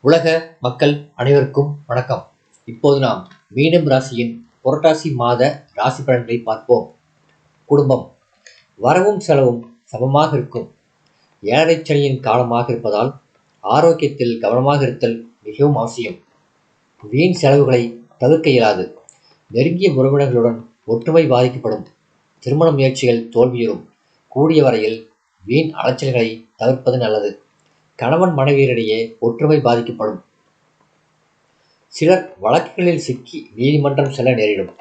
உலக மக்கள் அனைவருக்கும் வணக்கம். இப்போது நாம் மீனம் ராசியின் புரட்டாசி மாத ராசி பலன்களை பார்ப்போம். குடும்பம். வரவும் செலவும் சமமாக இருக்கும். ஏழரை சனியின் காலமாக இருப்பதால் ஆரோக்கியத்தில் கவனமாக இருத்தல் மிகவும் அவசியம். வீண் செலவுகளை தவிர்க்க இயலாது. நெருங்கிய உறவினர்களுடன் ஒற்றுமை பாதிக்கப்படும். திருமண முயற்சிகள் தோல்வியுறும். கூடிய வரையில் வீண் அலைச்சல்களை தவிர்ப்பது நல்லது. கணவன் மனைவியரிடையே ஒற்றுமை பாதிக்கப்படும். சிலர் வழக்குகளில் சிக்கி நீதிமன்றம் செல்ல நேரிடும்.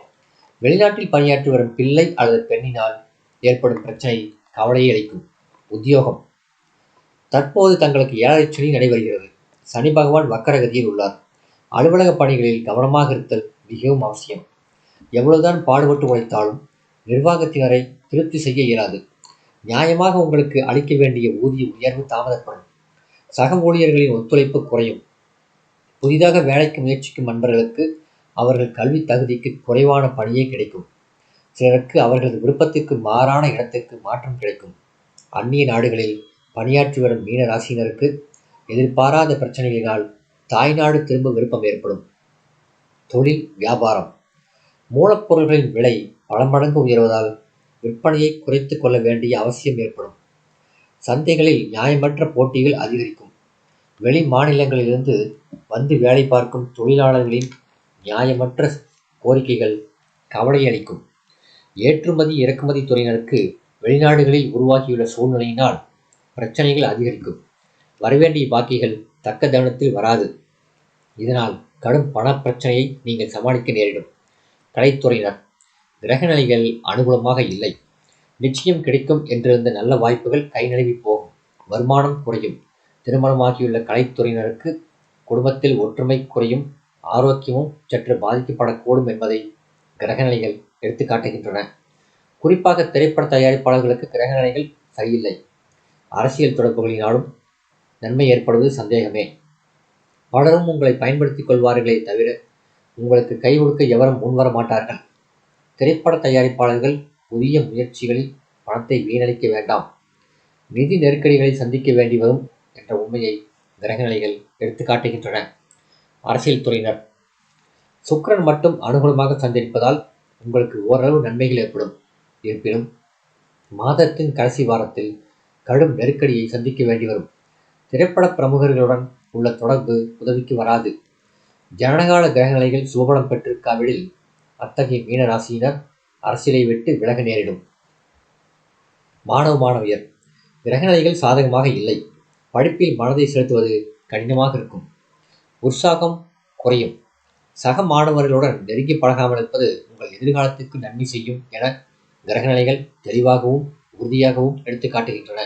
வெளிநாட்டில் பணியாற்றி வரும் பிள்ளை அல்லது பெண்ணினால் ஏற்படும் பிரச்சனை கவலையை அளிக்கும். உத்தியோகம். தற்போது தங்களுக்கு ஏழரை சனி நடைபெறுகிறது. சனி பகவான் வக்கரகதியில் உள்ளார். அலுவலக பணிகளில் கவனமாக இருத்தல் மிகவும் அவசியம். எவ்வளவுதான் பாடுபட்டு உழைத்தாலும் நிர்வாகத்தினரை திருப்தி செய்ய இயலாது. நியாயமாக உங்களுக்கு அளிக்க வேண்டிய ஊதிய உயர்வு தாமதப்படும். சக ஊழியர்களின் ஒத்துழைப்பு குறையும். புதிதாக வேலைக்கு முயற்சிக்கும் நண்பர்களுக்கு அவர்கள் கல்வி தகுதிக்கு குறைவான பணியே கிடைக்கும். சிலருக்கு அவர்களது விருப்பத்திற்கு மாறான இடத்திற்கு மாற்றம் கிடைக்கும். அந்நிய நாடுகளில் பணியாற்றி வரும் மீன ராசியினருக்கு எதிர்பாராத பிரச்சனைகளினால் தாய்நாடு திரும்ப விருப்பம் ஏற்படும். தொழில் வியாபாரம். மூலப்பொருள்களின் விலை பல மடங்கு உயர்வதால் விற்பனையை குறைத்து கொள்ள வேண்டிய அவசியம் ஏற்படும். சந்தைகளில் நியாயமற்ற போட்டிகள் அதிகரிக்கும். வெளி மாநிலங்களிலிருந்து வந்து வேலை பார்க்கும் தொழிலாளர்களின் நியாயமற்ற கோரிக்கைகள் கவலையளிக்கும். ஏற்றுமதி இறக்குமதி துறையினருக்கு வெளிநாடுகளில் உருவாகியுள்ள சூழ்நிலையினால் பிரச்சனைகள் அதிகரிக்கும். வரவேண்டிய பாக்கிகள் தக்க தருணத்தில் வராது. இதனால் கடும் பணப்பிரச்சனையை நீங்கள் சமாளிக்க நேரிடும். கலைத்துறையினர் கிரகநிலைகள் அனுகூலமாக இல்லை. நிச்சயம் கிடைக்கும் என்றிருந்த நல்ல வாய்ப்புகள் கை நழுவி போகும். வருமானம் குறையும். திருமணமாகியுள்ள கலைத்துறையினருக்கு குடும்பத்தில் ஒற்றுமை குறையும். ஆரோக்கியமும் சற்று பாதிக்கப்படக்கூடும் என்பதை கிரகநிலைகள் எடுத்துக்காட்டுகின்றன குறிப்பாக திரைப்பட தயாரிப்பாளர்களுக்கு கிரகநிலைகள் சரியில்லை. அரசியல் தொடர்புகளினாலும் நன்மை ஏற்படுவது சந்தேகமே. பலரும் உங்களை பயன்படுத்திக் கொள்வார்களே தவிர உங்களுக்கு கை கொடுக்க எவரும் முன்வர மாட்டார்கள். திரைப்பட தயாரிப்பாளர்கள் புதிய முயற்சிகளில் பணத்தை வீணடிக்க வேண்டாம். நிதி நெருக்கடிகளை சந்திக்க வேண்டி வரும் என்ற உண்மையை கிரகநிலைகள் எடுத்து காட்டுகின்றன. அரசியல் துறையினர். சுக்கரன் மட்டும் அனுகூலமாக சந்திப்பதால் உங்களுக்கு ஓரளவு நன்மைகள் ஏற்படும். இருப்பினும் மாதத்தின் கடைசி வாரத்தில் கடும் நெருக்கடியை சந்திக்க வேண்டி வரும். திரைப்பட பிரமுகர்களுடன் உள்ள தொடர்பு உதவிக்கு வராது. ஜனகால கிரகநிலைகள் சுபபலம் பெற்றிருக்காவிடில் அத்தகைய மீன ராசியினர் அரசியலை விட்டு விலக நேரிடும். மாணவ மாணவியர் கிரகநிலைகள் சாதகமாக இல்லை. படிப்பில் மனதை செலுத்துவது கடினமாக இருக்கும். உற்சாகம் குறையும். சக மாணவர்களுடன் நெருங்கி பழகாமல் இருப்பது உங்கள் எதிர்காலத்துக்கு நன்மை செய்யும் என கிரகநிலைகள் தெளிவாகவும் உறுதியாகவும் எடுத்து காட்டுகின்றன.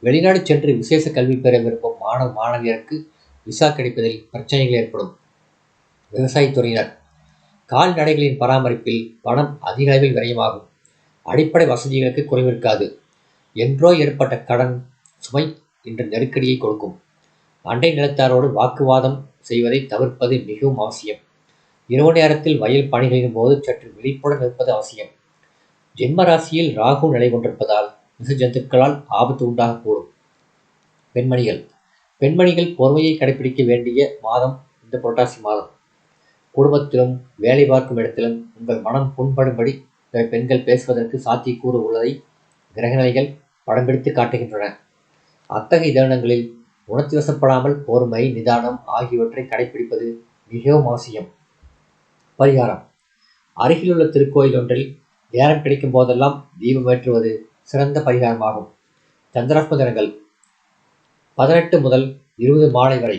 வெளிநாடு சென்று விசேஷ கல்வி பெற விரும்பும் மாணவ மாணவியருக்கு விசா கிடைப்பதில் பிரச்சனைகள் ஏற்படும். விவசாயத்துறையினர் கால்நடைகளின் பராமரிப்பில் பணம் அதிக அளவில் விரயமாகும். அடிப்படை வசதிகளுக்கு குறைவிருக்காது. என்றோ ஏற்பட்ட கடன் சுமை என்ற நெருக்கடியை கொடுக்கும். அண்டை நிலத்தாரோடு வாக்குவாதம் செய்வதை தவிர்ப்பது மிகவும் அவசியம். இரவு நேரத்தில் வயல் பணிகளின் போது சற்று விழிப்புடன் இருப்பது அவசியம். ஜென்ம ராசியில் ராகு நிலை கொண்டிருப்பதால் விச ஜந்துக்களால் ஆபத்து உண்டாகக்கூடும். பெண்மணிகள். பெண்மணிகள் பொறுமையை கடைபிடிக்க வேண்டிய மாதம் இந்த புரட்டாசி மாதம். குடும்பத்திலும் வேலை பார்க்கும் இடத்திலும் உங்கள் மனம் புண்படும்படி பிற பெண்கள் பேசுவதற்கு சாத்தியக்கூறு உள்ளதை கிரகநிலைகள் படம் பிடித்து காட்டுகின்றன. அத்தகைய தருணங்களில் உணர்ச்சி வசப்படாமல் பொறுமை நிதானம் ஆகியவற்றை கடைபிடிப்பது மிகவும் அவசியம். பரிகாரம். அருகிலுள்ள திருக்கோயில் ஒன்றில் நேரம் கிடைக்கும் போதெல்லாம் தீபம் ஏற்றுவது சிறந்த பரிகாரமாகும். சந்திராஷ்ம தினங்கள். பதினெட்டு முதல் இருபது மாலை வரை